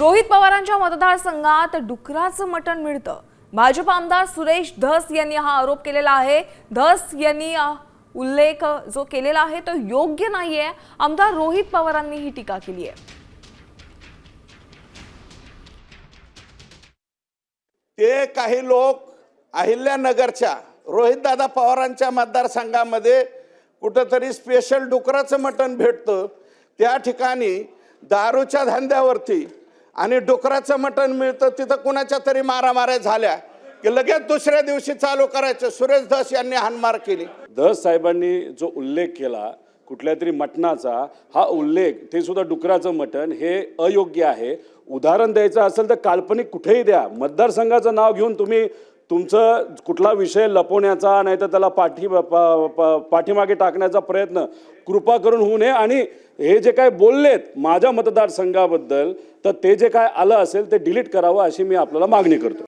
रोहित पवारांच्या मतदारसंघात डुकराचं मटण मिळतं. भाजप आमदार सुरेश धस यांनी हा आरोप केलेला आहे. धस यांनी उल्लेख जो केलेला आहे तो योग्य नाहीये. आमदार रोहित पवारांनी ही टीका केली आहे. ते काही लोक अहिल्यानगरच्या रोहितदादा पवारांच्या मतदारसंघामध्ये कुठंतरी स्पेशल डुकराचं मटण भेटतं. त्या ठिकाणी दारूच्या धंद्यावरती आणि डुकराचं मटण मिळतं तिथं कुणाच्या तरी मारामाऱ्या झाल्या की लगेच दुसऱ्या दिवशी चालू करायचं. सुरेश धस यांनी हानमार केली. धस साहेबांनी जो उल्लेख केला कुठल्या तरी मटणाचा हा उल्लेख ते सुद्धा डुकराचं मटण हे अयोग्य आहे. उदाहरण द्यायचं असेल तर काल्पनिक कुठेही द्या. मतदारसंघाचं नाव घेऊन तुम्ही तुमचं कुठला विषय लपवण्याचा नाही तर त्याला पाठी प- प- पाठीमागे टाकण्याचा प्रयत्न कृपा करून होऊ नये. आणि हे जे काय बोललेत माझ्या मतदारसंघाबद्दल तर ते जे काय आलं असेल ते डिलीट करावं अशी मी आपल्याला मागणी करतो.